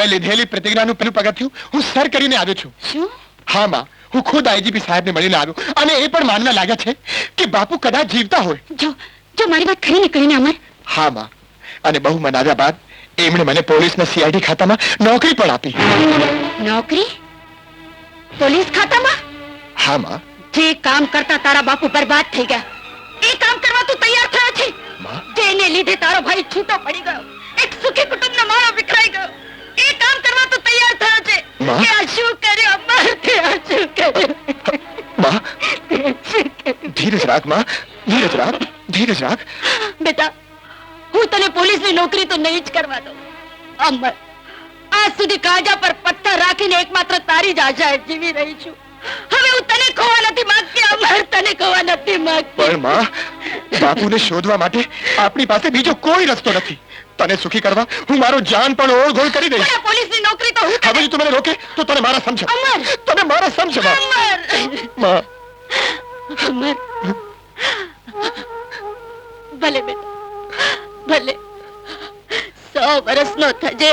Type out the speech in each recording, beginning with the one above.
મેં લીધેલી પ્રતિજ્ઞાનું પેલું પગથિયું હું સર કરીને આવ્યો છું. શું? હા માં. હું ખુદ આઈજીપી સાહેબને મળીને આવ્યો. અને એ પણ માનવા લાગ્યા છે કે બાપુ કદાચ જીવતા હોય. જો જો મારી વાત ખરી ને અમર? હા માં. અને બહુ મનાવ્યા બાદ એમણે મને પોલીસના સીઆઈડી ખાતામાં નોકરી પણ આપી. નોકરી? પોલીસ ખાતામાં? હા માં. જે કામ કરતા તારા બાપુ બરબાદ થઈ ગયા એ કામ કરવા તું તૈયાર થયો છે? જેને લીધે તારો ભાઈ છૂટો પડી ગયો એક સુખી કુટુંબનો માળો વિખરાઈ ગયો. માં? શું કર્યું? અમર શું કર્યું? માં તે શું કર્યું? ધીરજ રાખમાં ધીરજ રાખ. ધીરજ રાખ. બેટા હું તને પોલીસની નોકરી તો નહીં જ કરવા દઉં. અમર આજ સુધી કાજા પર પથ્થર રાખીને એકમાત્ર તારી જ આશાએ જીવી રહી છું. હવે હું તને ખોવા નથી માંગતી અમર તને ખોવા નથી માંગતી. પણ માં બાપુને શોધવા માટે આપણી પાસે બીજો કોઈ રસ્તો નથી. તને સુખી કરવા હું મારો જાન પણ ઓળઘોળ કરી દઈશ. હવે જો તું મને રોકે તો તને મારા સમજ. અમર! તને મારા સમજમાં. અમર! માં. અમર! ભલે બેટા ભલે. સો વર્ષનો થજે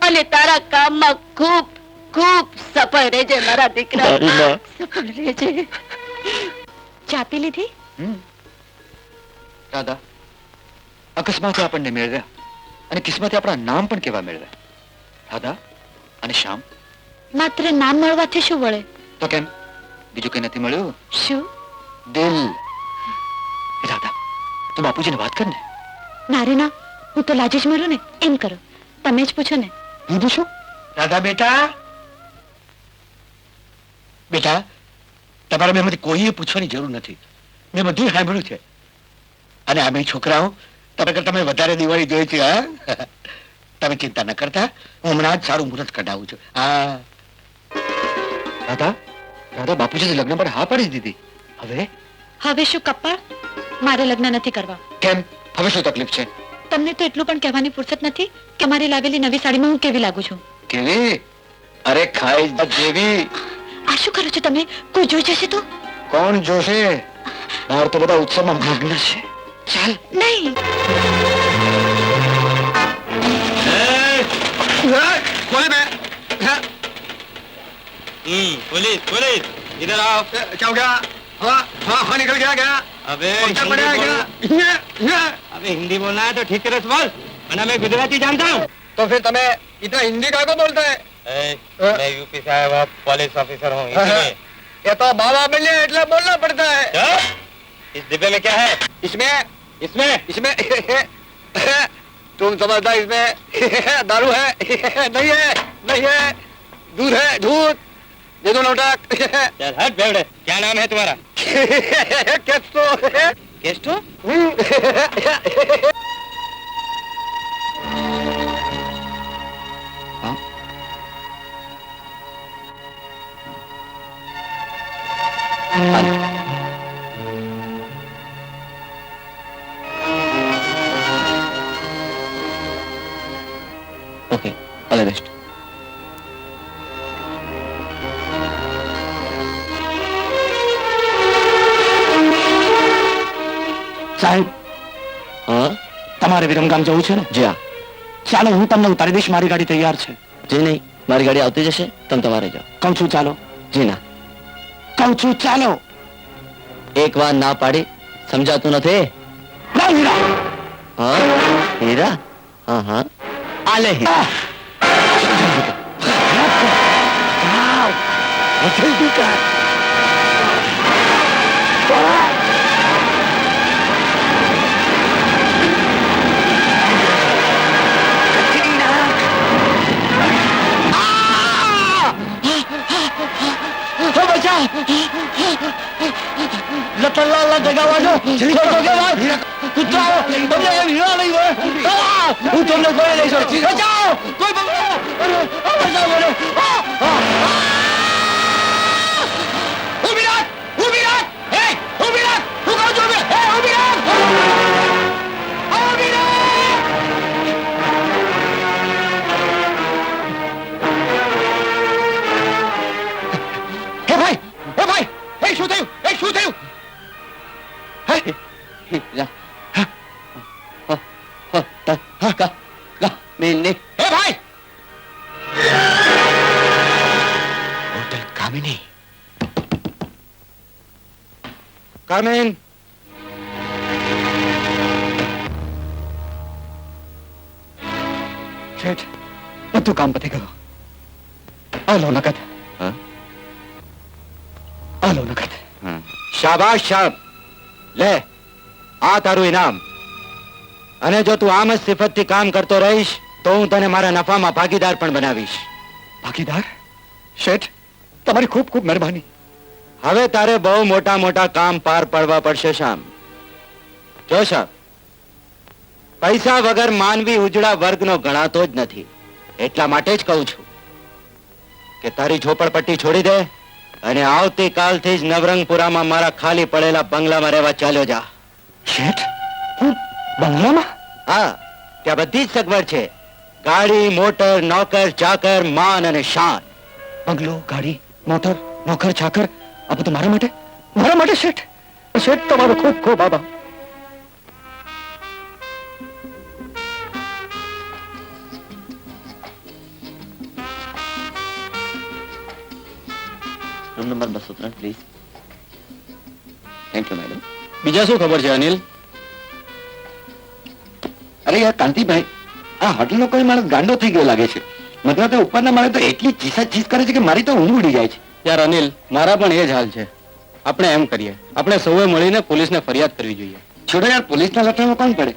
અને તારા કામમાં ખૂબ ખૂબ સફળ રહેજે મારા દીકરા. સફળ રહેજે. ચા પી લીધી દાદા અકસ્માતે આપણને મેળવ્યા અને કિસ્મતે આપણા નામ પણ કેવા મેળવ્યા. દાદા અને શ્યામ? માત્ર નામ મળવાથી શું વળે? તો કેમ? બીજું કઈ નથી મળ્યું? શું? દિલ. દાદા તું બાપુજીને વાત કર ને ના હું તો લાજી જ મરું ને એમ કરો. તમે જ પૂછો ને. હું પૂછું? દાદા બેટા. બેટા તમારા બેમાંથી કોઈએ પૂછવાની જરૂર નથી. મેં બધું સાંભળ્યું છે. અને આ બે છોકરાઓ તમે કરતા મેં વધારે દિવાળી જોઈ છે હા? તમે ચિંતા ન કરતા. હું હમણાં જ સારું મુહૂર્ત કઢાવું છું. હા. દાદા દાદા બાપુજી લગ્ન પર હા પાડી દીધી. હવે? હવે શું કપ્પા મારે લગ્ન નથી કરવા. કેમ? હવે શું તકલીફ છે? તમને તો એટલું પણ કહેવાની ફુરસત નથી કે મારી લાવેલી નવી સાડીમાં હું કેવી લાગુ છું. કેવી? અરે ખાઈ જેવી. આ શું કરો છો તમે? કોઈ જોઈ જશે તો? કોણ જોશે? બહાર તો બધા ઉત્સવમાં મગ્ન છે. ચાલ નહીં. हम्म, पुलिस पुलिस। इधर आओ। क्या हो गया? हाँ हाँ हाँ निकल गया क्या अबे पड़ा क्या अबे हिंदी बोलना है तो ठीक तरह से बोल वरना मैं गुजराती जानता हूँ। तो फिर तुम्हें इतना हिंदी का को बोलता है? ए, मैं यूपी से आया पुलिस ऑफिसर हूँ ये तो बाबा मिले इतना बोलना पड़ता है। क्या? इस डिब्बे में क्या है? इसमें इसमें? इसमें तुम समझता इसमें दारू है नहीं है नहीं है दूध है दूध। दे दो नोटक यार हट बेवड़े क्या नाम है तुम्हारा? केस्टो केस्टो है। સાહેબ હા તમારે વિરમગામ જવું છે ને જી હા ચાલો હું તમને ઉતારી દઈશ મારી ગાડી તૈયાર છે જી નહીં મારી ગાડી આવતી જશે તમે તમારે જાઓ કહું છું ચાલો જી ના કહું છું ચાલો એક વાર ના પાડી સમજાતું નથી હા હીરા હા હા આલે હીરા લતલ્લા લા જગાવાનો જલ્દી કરો કે વાત કૂતરાઓ તમને એ હીરા નહીં હોય આ! હું તમને કોઈ લઈશ બચાવ કોઈ બચાવ બચાવ મને આ! આ! ઊભી કમ in. શેઠ બધું કામ પતી ગયું. આ લો નગદ. હા? આ લો નગદ. શાબાશ શાબ લે આ તારું ઇનામ. અને જો તું આમ જ સિફતથી કામ કરતો રહીશ તો હું તને મારા નફામાં ભાગીદાર પણ બનાવીશ. ભાગીદાર? શેઠ તમારી ખૂબ ખૂબ મહેરબાની. હવે તારે બહુ મોટા મોટા કામ પાર પાડવા પડશે શામ જો પૈસા વગર માનવી ઉજળા વર્ગનો ગણાતો જ નથી. એટલા માટે જ કહું છું કે તારી ઝોપડપટ્ટી છોડી દે અને આવતીકાલથી જ નવરંગપુરામાં મારા ખાલી પડેલા બંગલામાં રહેવા ચાલ્યો જા. શેઠ હું બંગલામાં? હા ત્યાં બધી જ સગવડ છે. ગાડી મોટર નોકર ચાકર માન અને શાન. બંગલો ગાડી મોટર નોકર ચાકર આ બધું મારા માટે? મારા માટે શેઠ? શેઠ તમારો ખૂબ ખૂબ આભાર. રૂમ નંબર બસો ત્રણ પ્લીઝ થેન્ક યુ મેડમ બીજા શું ખબર છે અનિલ? અરે યાર કાંતિભાઈ આ હોટલનો કોઈ માણસ ગાંડો થઈ ગયો લાગે છે. મતલબ ઉપરના માણસ તો એટલી ચીસા ચીસ કરે છે કે મારી તો ઊંઘ ઉડી જાય છે. યાર અનિલ મારા પણ એ જ હાલ છે. આપણે એમ કરીએ આપણે સૌએ મળીને પોલીસને ફરિયાદ કરવી જોઈએ. છોડો યાર પોલીસના લઠામાં કોણ પડે?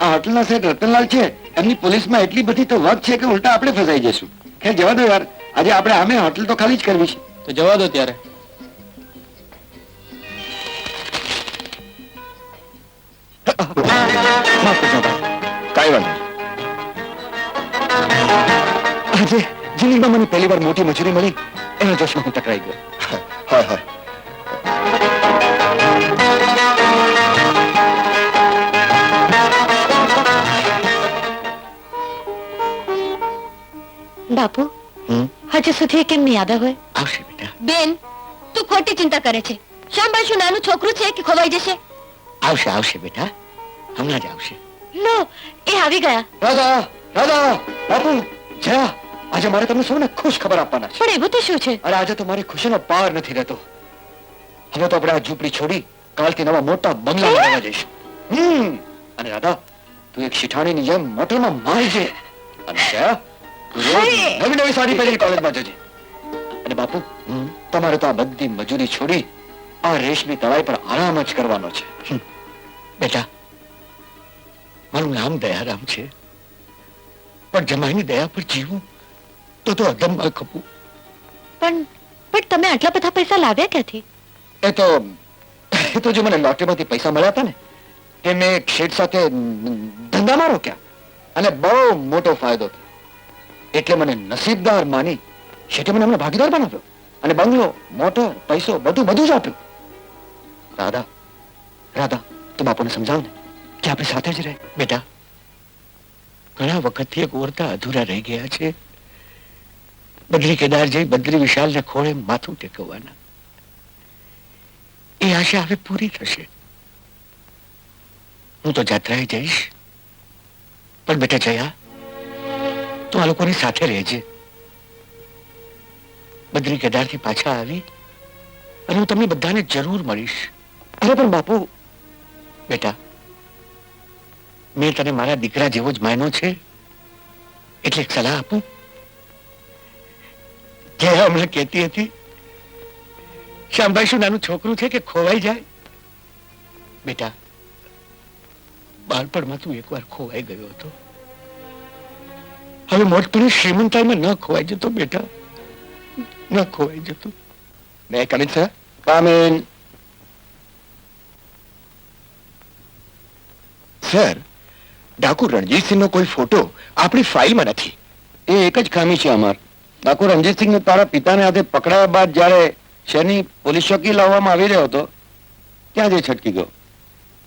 આ હોટલના શેઠ રતનલાલ છે એમની પોલીસમાં એટલી બધી તો વગ છે કે ઉલટા આપણે ફસાઈ જશું ખેર જવા દો યાર આજે આપણે આમે હોટલ તો ખાલી જ કરવી છે. તો જવા દો ત્યારે. કાંઈ વાંધો આજે જિંદગીમાં મને પહેલી વાર મોટી મજૂરી મળી. એના જોશમાં હું ટકરાઈ ગયો હોય હોય બાપુ હમ? હજુ સુધી કેમ નહીં યાદ હોય આવશે બેટા બેન તું ખોટી ચિંતા કરે છે શામભાઈ શું નાનું છોકરું છે કે ખોવાઈ જશે આવશે આવશે બેટા હમણાં જ આવશે લો એ આવી ગયા રાધા રાધા બાપુ જયા આજે મારે તમને સૌને ખુશ ખબર આપવાના છે. પણ એવું તો શું છે? અરે આજે તો મારી ખુશીનો પાર નથી રહેતો. હવે તો આપણે આ ઝૂંપડી છોડી કાલથી નવા મોટા બંગલા બનાવવા જઈશું. હમ. અને દાદા તું એક શિઠાણીની જેમ મોટરમાં મારજે અને જયા તું રોજ નવી નવી સાડી પહેરીને કોલેજમાં જજે. અને બાપુ તમારે તો આ બધી મજૂરી છોડી આ રેશમી તળાઈ પર આરામ જ કરવાનો છે. બેટા મારું નામ દયારામ છે. પણ જમાઈની દયા પર જીવું તો તો અધમમાં ખપું પણ પણ તમે આટલા બધા પૈસા લાવ્યા ક્યાંથી? એ તો એ તો જે મને લોટરીમાંથી પૈસા મળ્યા હતા ને તે મેં એક શેઠ સાથે ધંધામાં રોક્યા. અને બહુ મોટો ફાયદો થયો. એટલે મને નસીબદાર માની શેઠે મને હમણાં ભાગીદાર બનાવ્યો અને બંગલો મોટર પૈસો બધું બધું જ આપ્યું. રાધા રાધા તું બાપુને સમજાવ ને કે આપણે સાથે જ રહે બેટા. ઘણા વખતથી એક ઓરતા અધૂરા રહી ગયા છે. બદ્રી કેદાર જઈ બદ્રી વિશાલને ખોળે માથું ટેકવવાના. એ આશા હવે પૂરી થશે. હું તો જાત્રાએ જઈશ. પણ બેટા જયા તું આ લોકોની સાથે રહેજે. બદ્રી કેદારથી પાછા આવી અને હું તમને બધાને જરૂર મળીશ. અરે પણ બાપુ. બેટા મેં તને મારા દીકરા જેવો જ માયનો છે. એટલે એક સલાહ આપું. જે હમણાં કહેતી હતી? શ્યામભાઈ શું નાનું છોકરું છે કે ખોવાઈ જાય? બેટા બાળપણમાં તું એકવાર ખોવાઈ ગયો હતો. હવે મોટપણે શ્રીમંતાઈમાં ન ખોવાઈ જતો બેટા. ન ખોવાઈ જતો. મેં come in sir come in sir ડાકુ રણજીતસિંહનો કોઈ ફોટો આપણી ફાઇલમાં નથી. એ એક જ ખામી છે અમાર. ડાકુ રણજીતસિંહને તારા પિતાને હાથે પકડાયા બાદ જ્યારે શહેરની પોલીસ ચોકી લાવવામાં આવી રહ્યો હતો ત્યાં જે છટકી ગયો.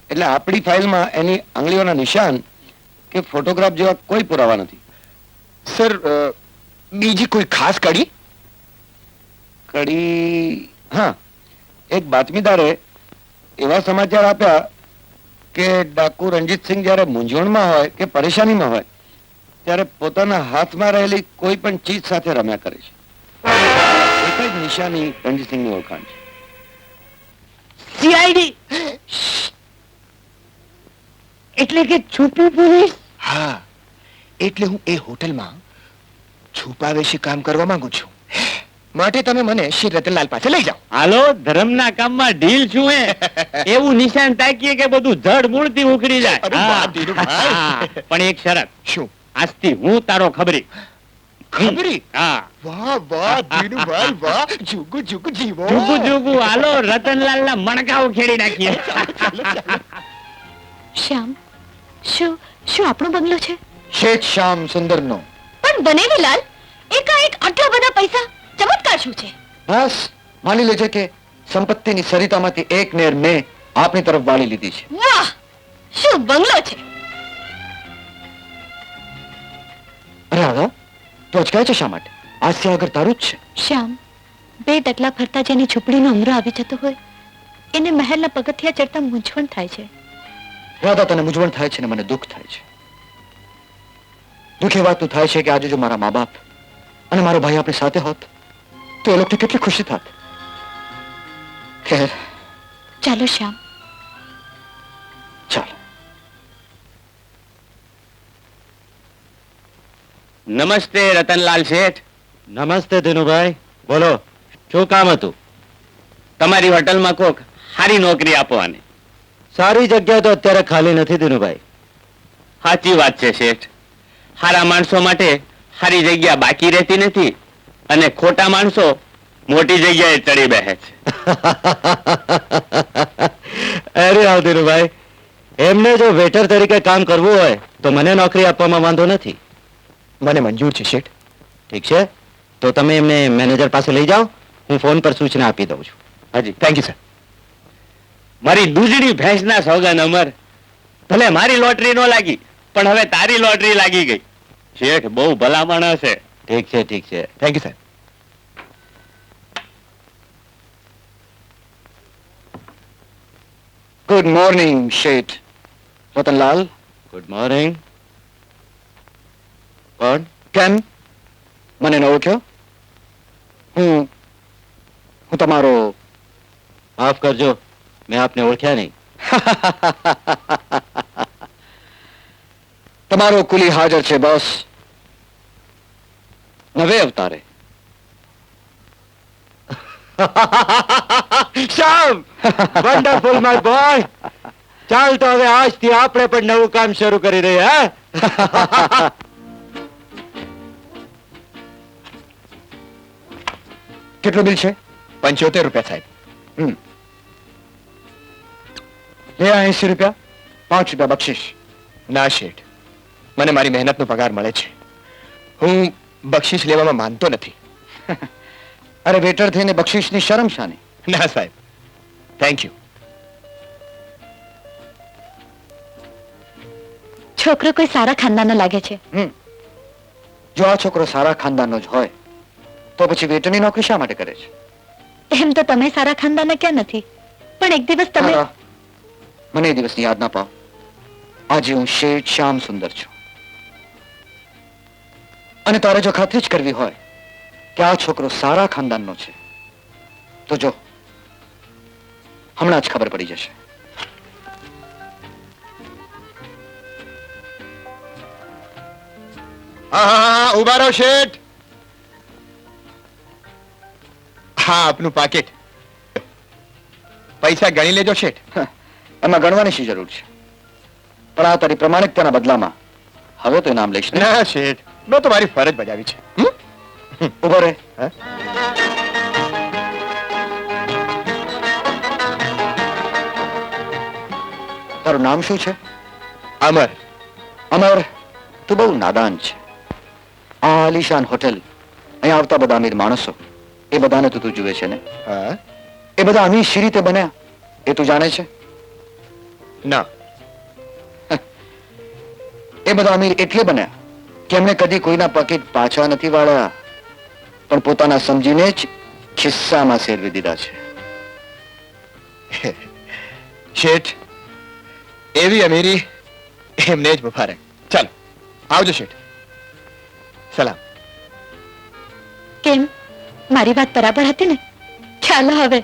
એટલે આપણી ફાઇલમાં એની આંગળીઓના નિશાન કે ફોટોગ્રાફ જેવા કોઈ પુરાવા નથી. સર બીજી કોઈ ખાસ કડી? કડી હા એક બાતમીદારે એવા સમાચાર આપ્યા કે ડાકુ રણજીતસિંહ જ્યારે મૂંઝવણમાં હોય કે પરેશાનીમાં હોય ત્યારે પોતાના હાથમાં રહેલી કોઈ પણ ચીજ સાથે રમ્યા કરે છે. એક જ નિશાની રણજીતસિંહની ઓળખાણ છે. સીઆઈડી એટલે કે છુપી પોલીસ? હા એટલે હું એ હોટલમાં છુપાવેશી કામ કરવા માંગુ છું. માટે તમે મને શ્રી રતનલાલ પાસે લઈ જાઓ. હાલો ધર્મના કામમાં ઢીલ છું એ એવું નિશાન તાકીએ કે બધું જડ મૂળથી ઉખડી જાય. હા. ધીરુભાઈ. પણ એક શરત. શું? આજથી હું તારો ખબરી. ખબરી? હા. વાહ વાહ ધીરુભાઈ વાહ. જુગુ જુગુ જીવો. જુગુ જુગુ હાલો રતનલાલ ના મણકાઓ ખેડી નાખીએ. શ્યામ શું શું આપણો બંગલો છે? શેઠ શ્યામ સુંદરનો. પણ બનેવીલાલ એકાએક આટલા બધા પૈસા ચમત્કાર શું છે? બસ માની લેજે કે સંપત્તિની સરિતામાંથી એક નેર મેં આપની તરફ વાળી લીધી છે. વાહ શું બંગલો છે? તું અચકાય છે શા માટે? આગળ તારું જ છે. શ્યામ બે ડગલા ફરતા જેની ઝૂંપડીનો ઉમરો આવી જતો હોય એને મહેલના પગથિયા ચડતા મૂંઝવણ થાય છે. રાધા તને મૂંઝવણ થાય છે ને મને દુઃખ થાય છે. દુઃખી વાત તો થાય છે કે આજે જો મારા મા બાપ અને મારો ભાઈ આપણી સાથે હોત તો એ લોકોને કેટલી ખુશી થાત. ખેર. ચાલો શ્યામ નમસ્તે રતનલાલ શેઠ. નમસ્તે ધીનુભાઈ. બોલો શું કામ હતું? તમારી હોટલમાં કોક સારી નોકરી આપવાની. સારી જગ્યા તો અત્યારે ખાલી નથી ધીનુભાઈ. સાચી વાત છે શેઠ. સારા માણસો માટે સારી જગ્યા બાકી રહેતી નથી અને ખોટા માણસો મોટી જગ્યાએ ચડી બેસે છે. અરે આવ દિનુભાઈ એમને જો વેટર તરીકે કામ કરવું હોય તો મને નોકરી આપવામાં વાંધો નથી. મને મંજૂર છે શેઠ. ઠીક છે? તો તમે એમને મેનેજર પાસે લઈ જાઓ. હું ફોન પર સૂચના આપી દઉં છું. હાજી. થેન્ક યુ સર મારી દૂધડી ભેંસના સોગન અમર. ભલે મારી લોટરી નો લાગી પણ હવે તારી લોટરી લાગી ગઈ. શેઠ બહુ ભલા માણસ છે ઠીક છે ઠીક છે. Thank you sir good morning Sheth. Ratanlal. Good morning કોણ કેમ? મને ન ઓળખ્યો? હું હું તમારો માફ કરજો મેં આપને ઓળખ્યા નહીં. તમારો કુલી હાજર છે બસ. નવે અવતારે. શ્યામ! વન્ડરફુલ માય બોય ચાલ તો હવે આજથી આપણે પણ નવું કામ શરૂ કરી રહ્યા હા? કેટલું બિલ છે? પંચોતેર રૂપિયા સાહેબ. હમ. લે એસી રૂપિયા? પાંચ રૂપિયા બક્ષિસ. ના શેઠ. મને મારી મહેનતનો પગાર મળે છે. હું બક્ષિસ લેવામાં માનતો નથી. અરે વેટર થઈને બક્ષિસની શરમ શાની? ના સાહેબ. થેન્ક યુ છોકરો કોઈ સારા ખાનદાનનો લાગે છે? હમ. જો આ છોકરો સારા ખાનદાનનો જ હોય તો પછી વેટરની નોકરી શા માટે કરે છે? એમ તો તમે સારા ખાનદાનના ક્યાં નથી. પણ એક દિવસ તમે મને એ દિવસની યાદ ના પાવ આજે હું શેઠ શ્યામ સુંદર છું. અને તારે જો ખાતરી જ કરવી હોય કે આ છોકરો સારા ખાનદાનનો છે તો જો હમણાં જ ખબર પડી જશે. હા હા હા ઊભા રહો શેઠ. હા આપનું પાકીટ. પૈસા ગણી લેજો શેઠ. એમાં ગણવાની શી જરૂર છે? પણ આ તારી પ્રમાણિકતાના બદલામાં હવે તો નામ લઈશ ના. શેઠ. મેં તો મારી ફરજ બજાવી છે. ઊભો રે તારું નામ શું છે? અમર. અમર? તું બહુ નાદાન છે. આ આલિશાન હોટેલ અહીંયા આવતા બધા અમીર માણસો એ બધાને તો તું જુએ છે ને? એ બધા અમી શી રીતે બન્યા? એ તું જાણે છે? ના. એ બધા અમીર એટલે બન્યા કે એમણે કદી કોઈના પકેટ પાછા નથી વાળ્યા પણ પોતાના સમજીને જ ખિસ્સામાં શેરવી દીધા છે. શેઠ એવી અમીરી એમને જ બફારે ચાલો આવજો શેઠ. સલામ. કેમ? મારી વાત બરાબર હતી ને? ચાલો હવે